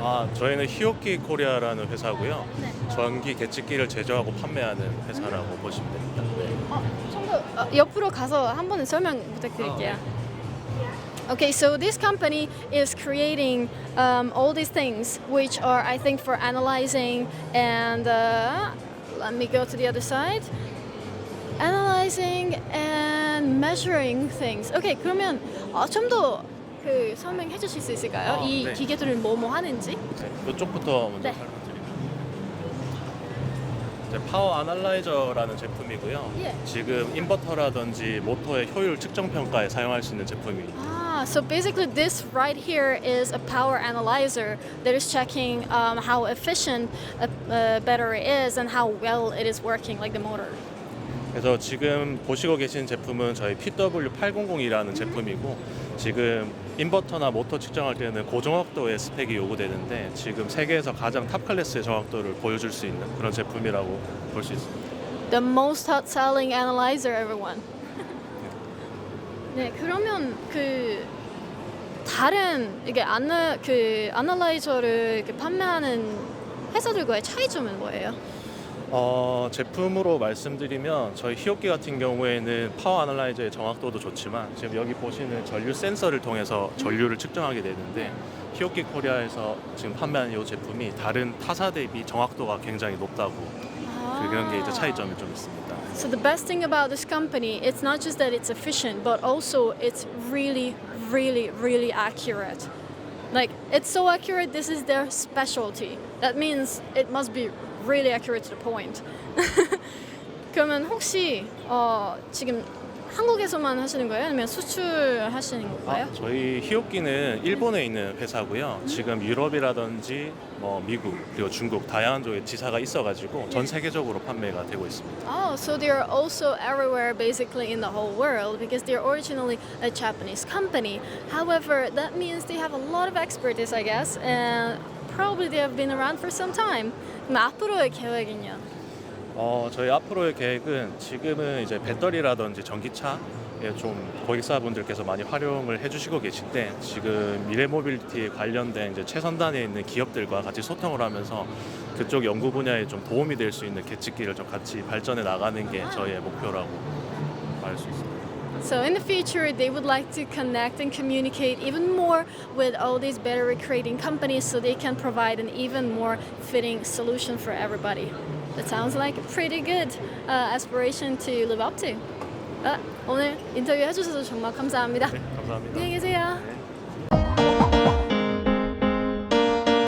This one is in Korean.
아, 저희는 히오키 코리아라는 회사고요. 네. 전기 계측기를 제조하고 판매하는 회사라고 보시면 됩니다. 네. 어, 좀더 어, 옆으로 가서 한 번은 설명 부탁드릴게요. Okay, so this company is creating um, all these things, which are, I think, for analyzing and uh, let me go to the other side. Analyzing and measuring things. Okay, 그러면 어, 좀더 그 설명해 주실 수 있을까요? 아, 이 네. 기계들은 뭐뭐 하는지? 네, 이쪽부터 먼저 네. 설명드리면 이제 파워 아날라이저라는 제품이고요. 예. 지금 인버터라든지 모터의 효율 측정 평가에 사용할 수 있는 제품입니다. Ah, so basically, this right here is a power analyzer that is checking um, how efficient a, a battery is and how well it is working, like the motor. 그래서 지금 보시고 계신 제품은 저희 PW800이라는 제품이고 지금 인버터나 모터 측정할 때는 고정확도의 스펙이 요구되는데 지금 세계에서 가장 탑 클래스의 정확도를 보여줄 수 있는 그런 제품이라고 볼 수 있습니다. The most hot-selling analyzer, everyone. 네, 그러면 그 다른 이게 아나 그 아날라이저를 이렇게 판매하는 회사들과의 차이점은 뭐예요? 어, 제품으로 말씀드리면 저희 히오키 같은 경우에는 파워 아날라이저의 정확도도 좋지만 지금 여기 보시는 전류 센서를 통해서 전류를 측정하게 되는데 히오키 코리아에서 지금 판매하는 이 제품이 다른 타사 대비 정확도가 굉장히 높다고 그런 게 이제 차이점이 좀 있습니다. So the best thing about this company, it's not just that it's efficient, but also it's really, really, really accurate. Like it's so accurate. This is their specialty. That means it must be really accurate to the point. 그러면 혹시 어, 지금 한국에서만 하시는 거예요? 아니면 수출하시는 건가요? 아, 저희 히오키는 일본에 있는 회사고요. 지금 유럽이라든지 뭐 미국 그리고 중국 다양한 쪽에 지사가 있어가지고 전 세계적으로 판매가 되고 있습니다. Oh, so they're also everywhere basically in the whole world because they're originally a Japanese company. However, that means they have a lot of expertise, I guess, and probably they have been around for some time. 그럼 앞으로의 계획은요? 어, 저희 앞으로의 계획은 지금은 이제 배터리라든지 전기차에 좀 고객사분들께서 많이 활용을 해주시고 계신데 지금 미래 모빌리티에 관련된 이제 최선단에 있는 기업들과 같이 소통을 하면서 그쪽 연구 분야에 좀 도움이 될 수 있는 계측기를 좀 같이 발전해 나가는 게 저희의 목표라고 말할 수 있습니다. So in the future, they would like to connect and communicate even more with all these battery creating companies so they can provide an even more fitting solution for everybody. That sounds like a pretty good uh, aspiration to live up to. 아, 오늘 인터뷰 해주셔서 정말 감사합니다. 네, 감사합니다. 안녕히 계세요. 네.